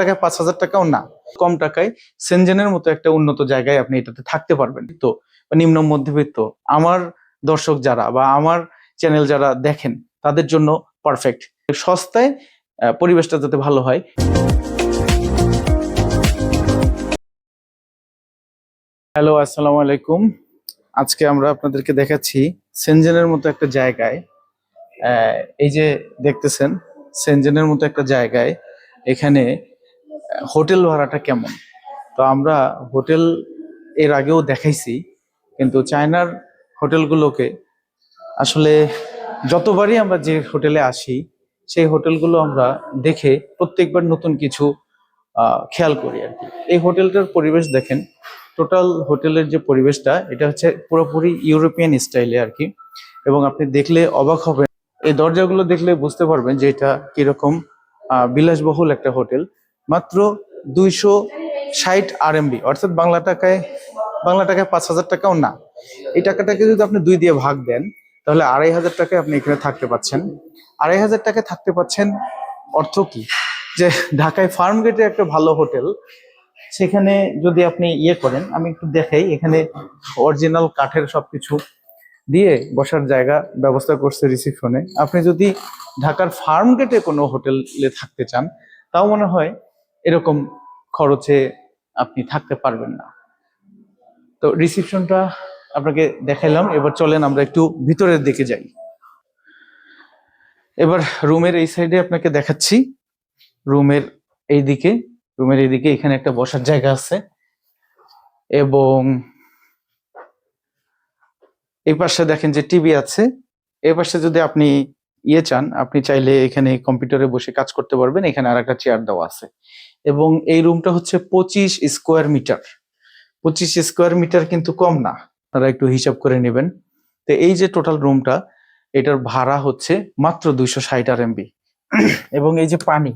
টাকায় পাঁচ হাজার টাকাও না। কম টাকায় সেনজেনের মতো একটা উন্নত জায়গায় আপনি এটাতে থাকতে পারবেন। তো, নিম্ন, মধ্যবিত্ত, আমার দর্শক যারা বা আমার চ্যানেল যারা দেখেন, তাদের জন্য পারফেক্ট সস্তায় পরিবেশটা যাতে ভালো হয়। হ্যালো আসসালামু আলাইকুম। আজকে আমরা আপনাদেরকে দেখাচ্ছি সেনজেনের মতো একটা জায়গায় এই যে দেখতেছেন, সেনজেনের মতো একটা জায়গায় এখানে হোটেল ভাড়াটা কেমন? তো আমরা হোটেল এর আগেও দেখাইছি, কিন্তু চায়নার হোটেলগুলোকে আসলে যতবারই আমরা যে হোটেলে আসি, সেই হোটেলগুলো আমরা দেখে প্রত্যেকবার নতুন কিছু খেয়াল করি আর কি। এই হোটেলটার পরিবেশ দেখেন, টোটাল হোটেলের যে পরিবেশটা, এটা হচ্ছে পুরোপুরি ইউরোপিয়ান স্টাইলে আর কি। এবং আপনি দেখলে অবাক হবেন, এই দরজাগুলো দেখলে বুঝতে পারবেন যে এটা কীরকম বিলাসবহুল একটা হোটেল। মাত্র দুইশো ষাট আরএমবি অর্থাৎ বাংলা টাকায় বাংলা টাকায় পাঁচ হাজার টাকাও না। এই টাকাটাকে যদি আপনি দুই দিয়ে ভাগ দেন, তাহলে আড়াই হাজার টাকায় আপনি এখানে থাকতে পাচ্ছেন। আড়াই হাজার টাকায় থাকতে পাচ্ছেন অর্থ কি? যে ঢাকায় ফার্ম গেটে একটা ভালো হোটেল, সেখানে যদি আপনি ইয়ে করেন, আমি একটু দেখাই, এখানে অরিজিনাল কাঠের সবকিছু দিয়ে বসার জায়গা ব্যবস্থা করছে রিসিপশনে। আপনি যদি ঢাকার ফার্ম গেটে কোনো হোটেলে থাকতে চান, তাও মনে হয় এরকম খরচে আপনি থাকতে পারবেন না। তো রিসিপশনটা আপনাকে দেখাইলাম, এবার চলেন আমরা একটু ভিতরের দিকে যাই। এবার রুমের এই সাইডে আপনাকে দেখাচ্ছি। রুমের এই দিকে রুমের এইদিকে এখানে একটা বসার জায়গা আছে। এবং এই পাশে দেখেন যে টিভি আছে। এই পাশে যদি আপনি ইয়ে চান, আপনি চাইলে এখানে কম্পিউটারে বসে কাজ করতে পারবেন, এখানে আর একটা চেয়ার দেওয়া আছে। এবং এই রুমটা হচ্ছে পঁচিশ স্কোয়ার মিটার পঁচিশ স্কোয়ার মিটার কিন্তু কম না, আপনারা একটু হিসাব করে নেবেন। তো এই যে টোটাল রুমটা এটার ভাড়া হচ্ছে মাত্র দুইশো ষাট আর এমবি এবং এই যে পানি,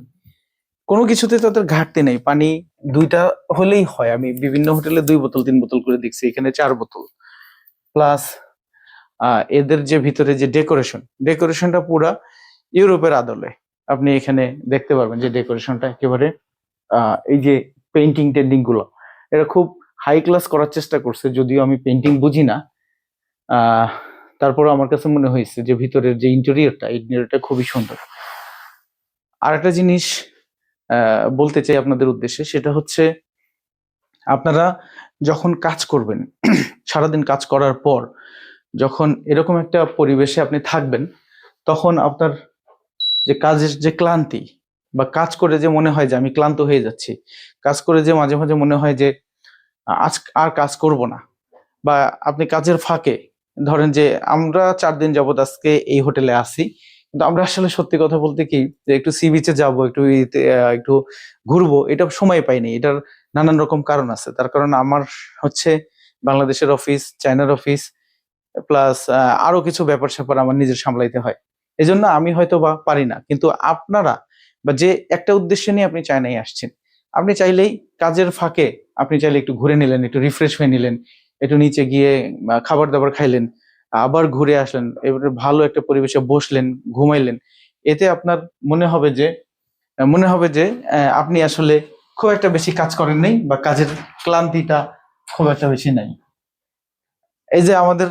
কোনো কিছুতে তাদের ঘাটতি নেই, পানি দুইটা হলেই হয়। আমি বিভিন্ন হোটেলে দুই বোতল, তিন বোতল করে দেখছি, এখানে চার বোতল। প্লাস এদের যে ভিতরে যে ডেকোরেশন, ডেকোরেশনটা পুরা ইউরোপের আদলে। আপনি এখানে দেখতে পারবেন যে ডেকোরেশনটা একেবারে এই যে পেন্টিং টেন্টিংগুলো এটা খুব হাই ক্লাস করার চেষ্টা করছে, যদিও আমি পেন্টিং বুঝি না। তারপর আমার কাছে মনে হয়েছে যে ভিতরের যে ইন্টেরিয়রটা ইন্টেরিয়রটা খুবই সুন্দর। আর একটা জিনিস বলতে চাই আপনাদের উদ্দেশ্যে, সেটা হচ্ছে আপনারা যখন কাজ করবেন, সারাদিন কাজ করার পর যখন এরকম একটা পরিবেশে আপনি থাকবেন, তখন আপনার যে কাজের যে ক্লান্তি বা কাজ করে যে মনে হয় যে আমি ক্লান্ত হয়ে যাচ্ছি, কাজ করে যে মাঝে মাঝে মনে হয় যে আজ আর কাজ করব না বা আপনি কাজের ফাঁকে ধরেন যে আমরা চার দিন যাবত আজকে এই হোটেলে আসি কিন্তু আমরা আসলে সত্যি কথা বলতে কি যে একটু সি বিচে যাব, একটু একটু ঘুরবো, এটা সময় পাইনি এটার নানান রকম কারণ আছে। তার কারণ আমার হচ্ছে বাংলাদেশের অফিস চায়নার অফিস প্লাস আরও কিছু ব্যাপার স্যাপার আমার নিজের সামলাইতে হয়। এই জন্য আমি হয়তো বা পারি না। কিন্তু আপনারা বা যে একটা উদ্দেশ্য নিয়ে আপনি চায়নায় আসছেন, আপনি চাইলেই কাজের ফাঁকে আপনি চাইলে একটু ঘুরে নিলেন, একটু রিফ্রেশ হয়ে নিলেন, একটু নিচে গিয়ে খাবার দাবার খাইলেন, আবার ঘুরে আসলেন, এবারে ভালো একটা পরিবেশে বসলেন, ঘুমাইলেন, এতে আপনার মনে হবে যে মনে হবে যে আপনি আসলে খুব একটা বেশি কাজ করেন নাই বা কাজের ক্লান্তিটা খুব একটা বেশি নাই। এই যে আমাদের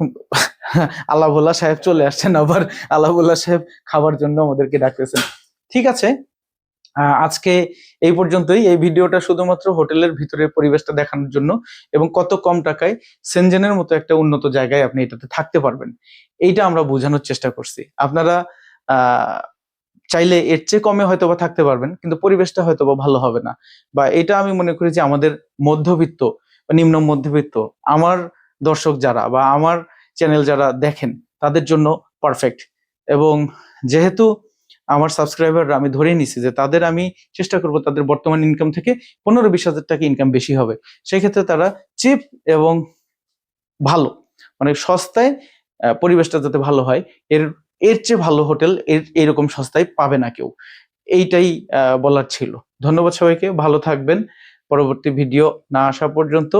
আল্লাহ সাহেব চলে আসছেন, আবার আল্লাহ সাহেব খাবার জন্য আমাদেরকে ডাকতেছেন। ঠিক আছে? আজকে এই পর্যন্তই। এই ভিডিওটা শুধুমাত্র হোটেলের ভিতরের পরিবেশটা দেখানোর জন্য এবং কত কম টাকায় সেনজেনের মতো একটা উন্নত জায়গায় আপনি এটাতে থাকতে পারবেন, এইটা আমরা বোঝানোর চেষ্টা করছি। আপনারা চাইলে এর চেয়ে কমে হয়তো বা থাকতে পারবেন, কিন্তু পরিবেশটা হয়তো বা ভালো হবে না। বা এটা আমি মনে করি যে আমাদের মধ্যবিত্ত বা নিম্ন মধ্যবিত্ত, আমার দর্শক যারা বা আমার চ্যানেল যারা দেখেন, তাদের জন্য পারফেক্ট এবং যেহেতু আমার সাবস্ক্রাইবাররা আমি ধরেই নিছি যে তাদের আমি চেষ্টা করব তাদের বর্তমান ইনকাম থেকে পনেরো বিশ হাজার টাকা ইনকাম বেশি হবে সেই ক্ষেত্রে তারা চিপ এবং ভালো মানে সস্তায় পরিবেশটা যাতে ভালো হয়, এর এর চেয়ে ভালো হোটেল এর, এরকম সস্তায় পাবে না কেউ। এইটাই বলার ছিল। ধন্যবাদ সবাইকে, ভালো থাকবেন। পরবর্তী ভিডিও না আসা পর্যন্ত